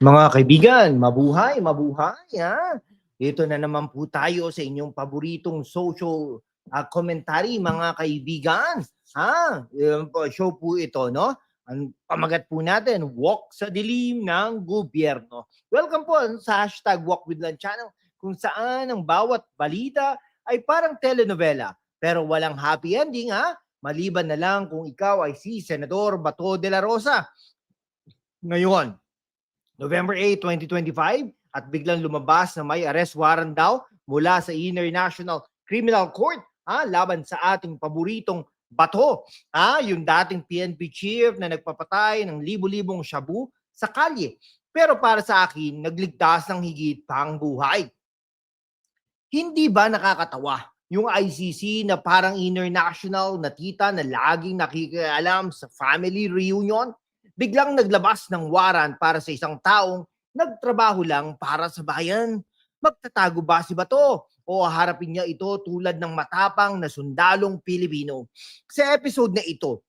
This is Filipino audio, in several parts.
Mga kaibigan, mabuhay, mabuhay, ha? Ito na naman po tayo sa inyong paboritong social ah, commentary, mga kaibigan. Ha? Show po ito, no? Ang pamagat po natin, Walk sa Dilim ng Gobyerno. Welcome po sa hashtag Walk with Lan Channel, kung saan ang bawat balita ay parang telenovela, pero walang happy ending, ha? Maliban na lang kung ikaw ay si Senador Bato de la Rosa. Ngayon, November 8, 2025 at biglang lumabas na may arrest warrant daw mula sa International Criminal Court ah, laban sa ating paboritong bato. Ah, yung dating PNP chief na nagpapatay ng libu-libong shabu sa kalye. Pero para sa akin, nagligtas ng higit pang buhay. Hindi ba nakakatawa yung ICC na parang international na tita na laging nakikialam sa family reunion? Biglang naglabas ng waran para sa isang taong nagtrabaho lang para sa bayan. Magtatago ba si Bato? O harapin niya ito tulad ng matapang na sundalong Pilipino? Sa episode na ito,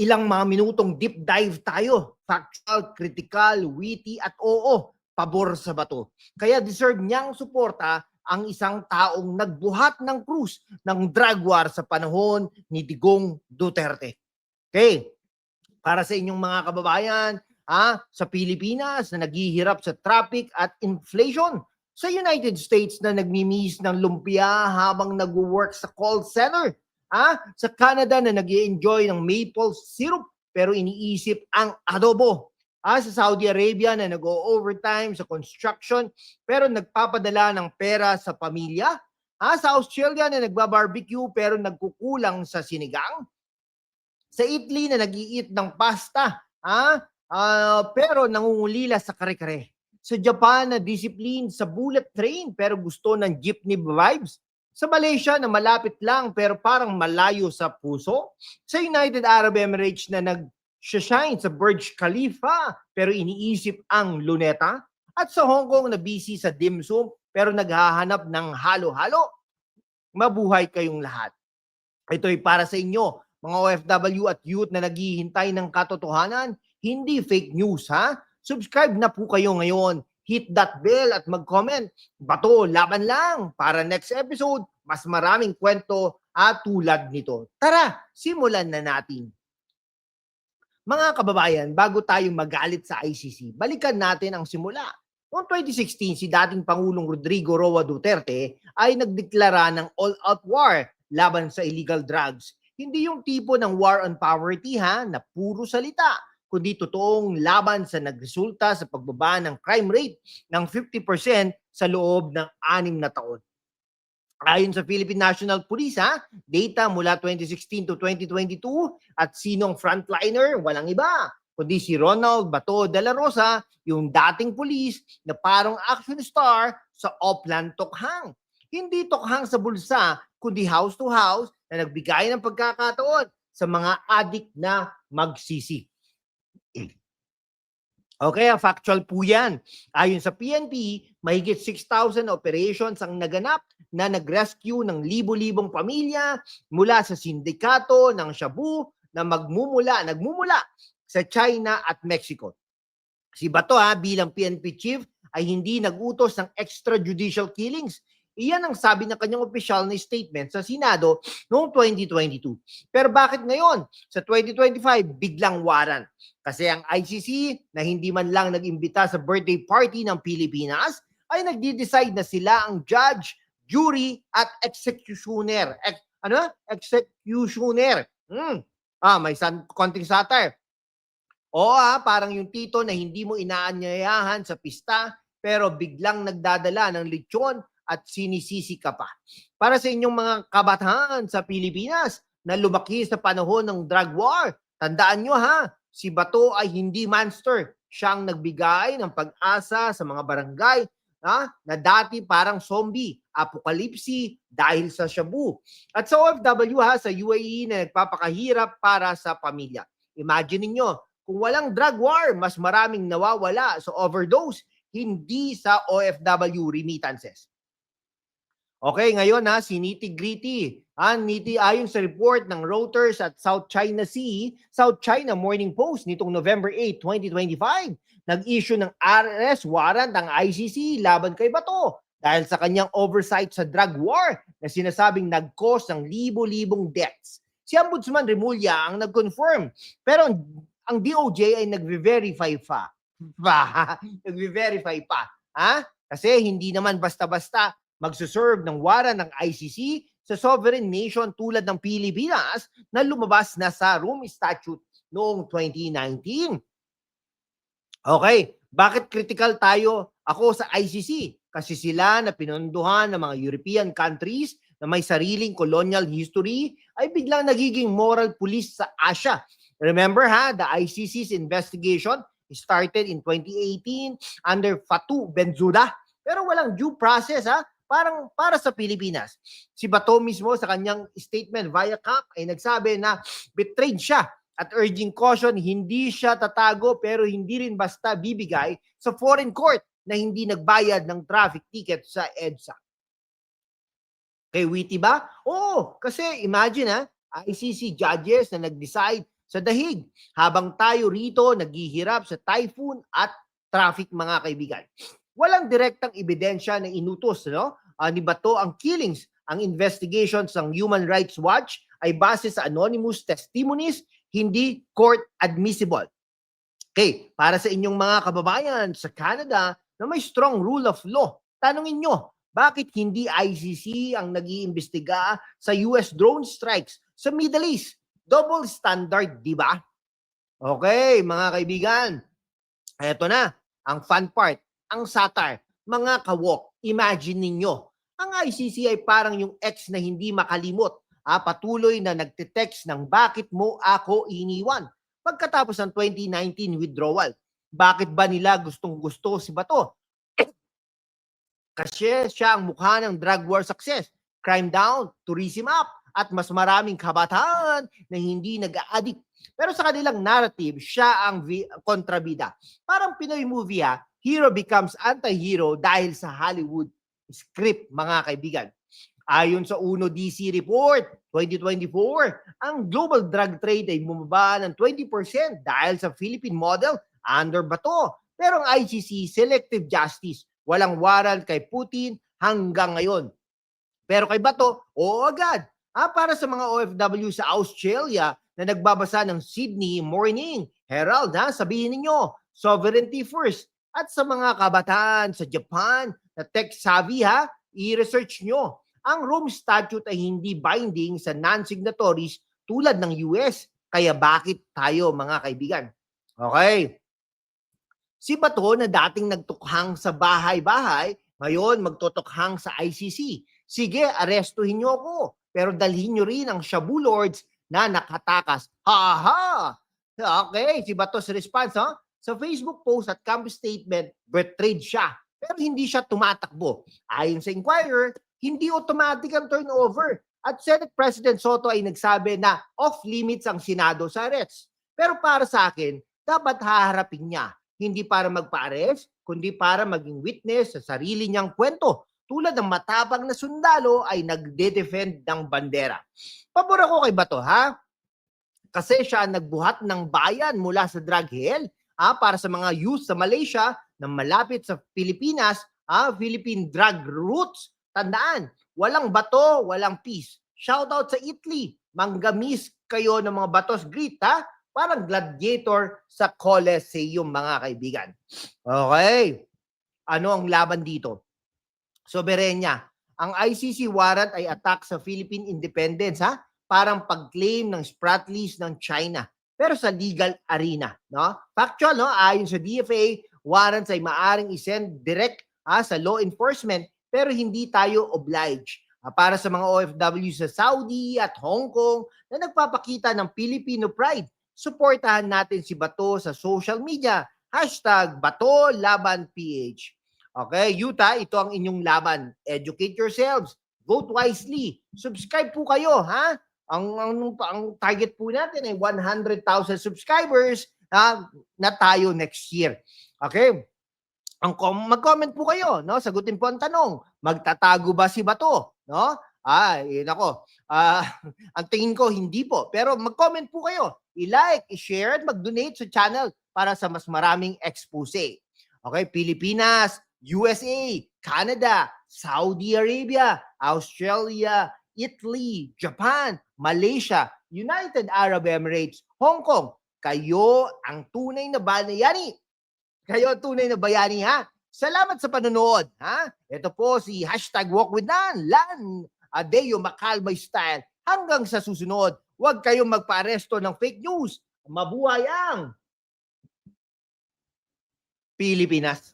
ilang mga minutong deep dive tayo. Factual, critical, witty at oo, pabor sa Bato. Kaya deserve niyang suporta ang isang taong nagbuhat ng krus ng drug war sa panahon ni Digong Duterte. Okay, para sa inyong mga kababayan ah, sa Pilipinas na naghihirap sa traffic at inflation. Sa United States na nagmimiss ng lumpia habang nag-work sa call center. Ah, sa Canada na nag enjoy ng maple syrup pero iniisip ang adobo. Ah, sa Saudi Arabia na nag-overtime sa construction pero nagpapadala ng pera sa pamilya. Ah, sa Australia na nagbabarbecue pero nagkukulang sa sinigang sa Italy na nag-iit ng pasta, ah, ah, pero nangungulila sa kare-kare. Sa Japan na discipline sa bullet train pero gusto ng jeepney vibes. Sa Malaysia na malapit lang pero parang malayo sa puso. Sa United Arab Emirates na nag-shine sa Burj Khalifa pero iniisip ang luneta. At sa Hong Kong na busy sa dim sum pero naghahanap ng halo-halo. Mabuhay kayong lahat. Ito ay para sa inyo mga OFW at youth na naghihintay ng katotohanan, hindi fake news ha. Subscribe na po kayo ngayon. Hit that bell at mag-comment. Bato, laban lang. Para next episode, mas maraming kwento at tulad nito. Tara, simulan na natin. Mga kababayan, bago tayo magalit sa ICC, balikan natin ang simula. Noong 2016, si dating Pangulong Rodrigo Roa Duterte ay nagdeklara ng all-out war laban sa illegal drugs hindi yung tipo ng war on poverty ha, na puro salita, kundi totoong laban sa nagresulta sa pagbaba ng crime rate ng 50% sa loob ng anim na taon. Ayon sa Philippine National Police, ha, data mula 2016 to 2022 at sinong frontliner, walang iba, kundi si Ronald Bato de la Rosa, yung dating police na parang action star sa Oplan Tokhang. Hindi tokhang sa bulsa, kundi house to house na nagbigay ng pagkakataon sa mga adik na magsisi. Okay, factual po yan. Ayon sa PNP, mahigit 6,000 operations ang naganap na nag-rescue ng libo-libong pamilya mula sa sindikato ng Shabu na magmumula, nagmumula sa China at Mexico. Si Bato ha, bilang PNP chief ay hindi nagutos ng extrajudicial killings Iyan ang sabi ng kanyang opisyal na statement sa Senado noong 2022. Pero bakit ngayon, sa 2025, biglang waran? Kasi ang ICC na hindi man lang nag-imbita sa birthday party ng Pilipinas ay nagdi-decide na sila ang judge, jury at executioner. Ex, ano? Executioner. Hmm. Ah, may san, konting satire. Oo ah, parang yung tito na hindi mo inaanyayahan sa pista pero biglang nagdadala ng lechon at sinisisi ka pa. Para sa inyong mga kabataan sa Pilipinas na lumaki sa panahon ng drug war, tandaan nyo ha, si Bato ay hindi monster. Siyang nagbigay ng pag-asa sa mga barangay ha, na dati parang zombie, apokalipsi dahil sa shabu. At sa OFW ha, sa UAE na nagpapakahirap para sa pamilya. Imagine niyo kung walang drug war, mas maraming nawawala sa overdose, hindi sa OFW remittances. Okay, ngayon ha, siniti-gritty. Ah, niti ayon sa report ng Reuters at South China Sea, South China Morning Post nitong November 8, 2025, nag-issue ng arrest warrant ang ICC laban kay Bato dahil sa kanyang oversight sa drug war na sinasabing nag-cause ng libo-libong deaths. Si Ombudsman Remulla ang nag-confirm pero ang, ang DOJ ay nagve-verify pa. pa nagve-verify pa. Ha? Kasi hindi naman basta-basta magsuserve ng warrant ng ICC sa sovereign nation tulad ng Pilipinas na lumabas na sa Rome Statute noong 2019. Okay, bakit critical tayo ako sa ICC? Kasi sila na pinondohan ng mga European countries na may sariling colonial history ay biglang nagiging moral police sa Asia. Remember ha, the ICC's investigation started in 2018 under Fatou Bensouda pero walang due process ha, parang para sa Pilipinas. Si Bato mismo sa kanyang statement via CAP ay nagsabi na betrayed siya at urging caution, hindi siya tatago pero hindi rin basta bibigay sa foreign court na hindi nagbayad ng traffic ticket sa EDSA. Kay witty ba? Oo, kasi imagine ha, ICC judges na nag-decide sa dahig habang tayo rito naghihirap sa typhoon at traffic mga kaibigan. Walang direktang ebidensya na inutos no? Ah, ni Bato ang killings. Ang investigations ng Human Rights Watch ay base sa anonymous testimonies, hindi court admissible. Okay, para sa inyong mga kababayan sa Canada na may strong rule of law, tanungin nyo, bakit hindi ICC ang nag-iimbestiga sa US drone strikes sa Middle East? Double standard, di ba? Okay, mga kaibigan. Eto na, ang fun part, ang satire. Mga kawok, imagine ninyo, ang ICC ay parang yung ex na hindi makalimot, ah, patuloy na nagtitext ng bakit mo ako iniwan pagkatapos ng 2019 withdrawal. Bakit ba nila gustong gusto si Bato? Kasi siya ang mukha ng drug war success. Crime down, tourism up, at mas maraming kabataan na hindi nag-addict. Pero sa kanilang narrative, siya ang kontrabida. Parang Pinoy movie ha, hero becomes anti-hero dahil sa Hollywood script, mga kaibigan. Ayon sa UNO DC report 2024, ang global drug trade ay bumaba ng 20% dahil sa Philippine model under Bato. Pero ang ICC, selective justice, walang warrant kay Putin hanggang ngayon. Pero kay Bato, oo agad. Ah, para sa mga OFW sa Australia na nagbabasa ng Sydney Morning Herald, ha, sabihin ninyo, sovereignty first. At sa mga kabataan sa Japan na tech-savvy, ha, i-research nyo. Ang Rome Statute ay hindi binding sa non-signatories tulad ng US. Kaya bakit tayo, mga kaibigan? Okay. Si Bato na dating nagtukhang sa bahay-bahay, ngayon magtutukhang sa ICC. Sige, arestuhin nyo ako. Pero dalhin nyo rin ang Shabu Lords na nakatakas. Ha ha! Okay, si Bato's response, ha? Sa Facebook post at campus statement, betrayed siya. Pero hindi siya tumatakbo. Ayon sa Inquirer, hindi automatic ang turnover. At Senate President Soto ay nagsabi na off-limits ang Senado sa arrest. Pero para sa akin, dapat haharapin niya. Hindi para magpa-arrest, kundi para maging witness sa sarili niyang kwento. Tulad ng matapang na sundalo ay nagde-defend ng bandera. Pabor ako kay Bato, ha? Kasi siya ang nagbuhat ng bayan mula sa drug hell ah, para sa mga youth sa Malaysia na malapit sa Pilipinas, ah, Philippine drug roots. Tandaan, walang bato, walang peace. Shout out sa Italy. Manggamis kayo ng mga batos grit, ha? Parang gladiator sa Colosseum, mga kaibigan. Okay. Ano ang laban dito? Soberenya. Ang ICC warrant ay attack sa Philippine independence, ha? Parang pag-claim ng Spratlys ng China pero sa legal arena, no? Factual, no? Ayon sa DFA, warrants ay maaring isend direct ah, sa law enforcement pero hindi tayo obliged. Ah, para sa mga OFW sa Saudi at Hong Kong na nagpapakita ng Filipino pride, suportahan natin si Bato sa social media. Hashtag Bato Laban PH. Okay, Utah, ito ang inyong laban. Educate yourselves. Vote wisely. Subscribe po kayo, ha? Ang, ang, ang target po natin ay 100,000 subscribers na, na tayo next year. Okay? Ang com- mag-comment po kayo, no? Sagutin po ang tanong. Magtatago ba si Bato, no? Ah, eh, nako. Ah, ang tingin ko hindi po. Pero mag-comment po kayo. I-like, i-share at mag-donate sa channel para sa mas maraming expose. Okay, Pilipinas, USA, Canada, Saudi Arabia, Australia, Italy, Japan, Malaysia, United Arab Emirates, Hong Kong. Kayo ang tunay na bayani. Kayo ang tunay na bayani ha. Salamat sa panonood. Ha? Ito po si hashtag walk with Nan, Lan, Adeo Macalmay style. Hanggang sa susunod, huwag kayong magpa-aresto ng fake news. Mabuhay ang Pilipinas.